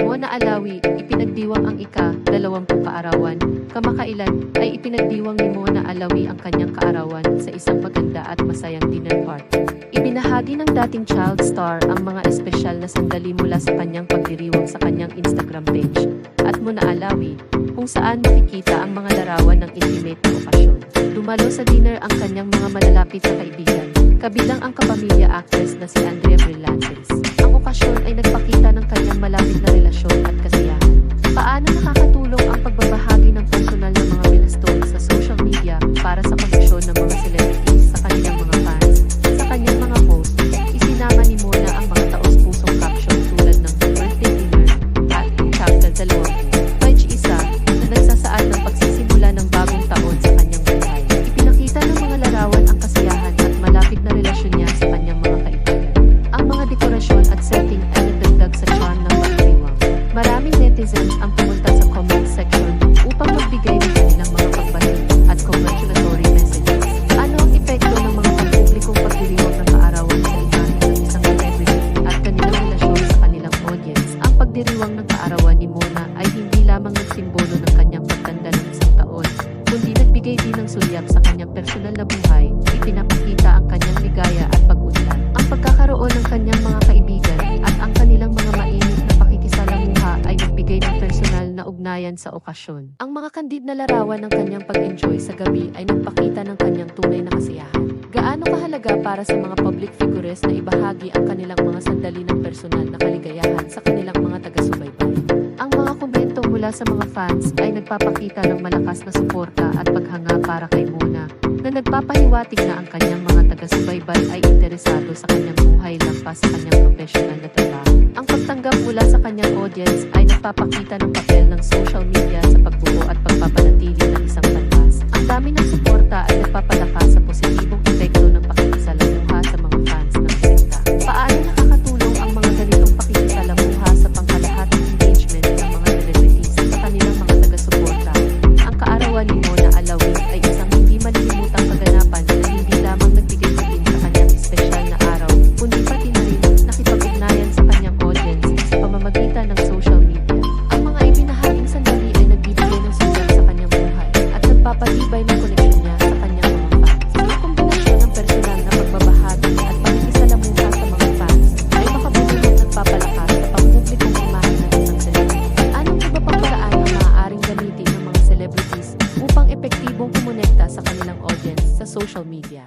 Mona Alawi, ipinagdiwang ang ika-dalawampung kaarawan. Kamakailan ay ipinagdiwang ni Mona Alawi ang kanyang kaarawan sa isang maganda at masayang dinner party. Ibinahagi ng dating child star ang mga espesyal na sandali mula sa kanyang pagdiriwang sa kanyang Instagram page. At Mona Alawi, kung saan makikita ang mga larawan ng intimate na okasyon. Dumalo sa dinner ang kanyang mga malalapit na kaibigan, kabilang ang kapamilya actress na si Andrea Brillantes. Netizens ang pumunta sa comment section upang magbigay ng kanilang mga pagbati at congratulatory messages. Ano ang epekto ng mga pampublikong pagdiriwang ng kaarawan sa imahe ng isang celebrity at kanilang relasyon sa kanilang audience? Ang pagdiriwang ng kaarawan ni Mona ay hindi lamang nagsimbolo ng kanyang pagtanda ng isang taon, kundi nagbigay din ng sulyap sa kanyang personal na buhay, ipinapakita ang kanyang ligaya at pag-unlad. Ang pagkakaroon ng kanyang mga ugnayan sa okasyon. Ang mga kandid na larawan ng kanyang pag-enjoy sa gabi ay nagpakita ng kanyang tunay na kasiyahan. Gaano kahalaga para sa mga public figures na ibahagi ang kanilang mga sandali ng personal na kaligayahan sa kanilang mga taga-subaybay. Ang mga komento mula sa mga fans ay nagpapakita ng malakas na suporta at paghanga para kay Mona na nagpapahiwatig na ang kanyang mga taga-subaybay ay interesado sa kanyang buhay lampas sa kanyang professional na trabaho. Ang pagtanggap mula sa kanyang audience ay nagpapakita ng papel ng social media sa pagbuo at pagpapanatili ng isang pantas. celebrities upang epektibong kumonekta sa kanilang audience sa social media.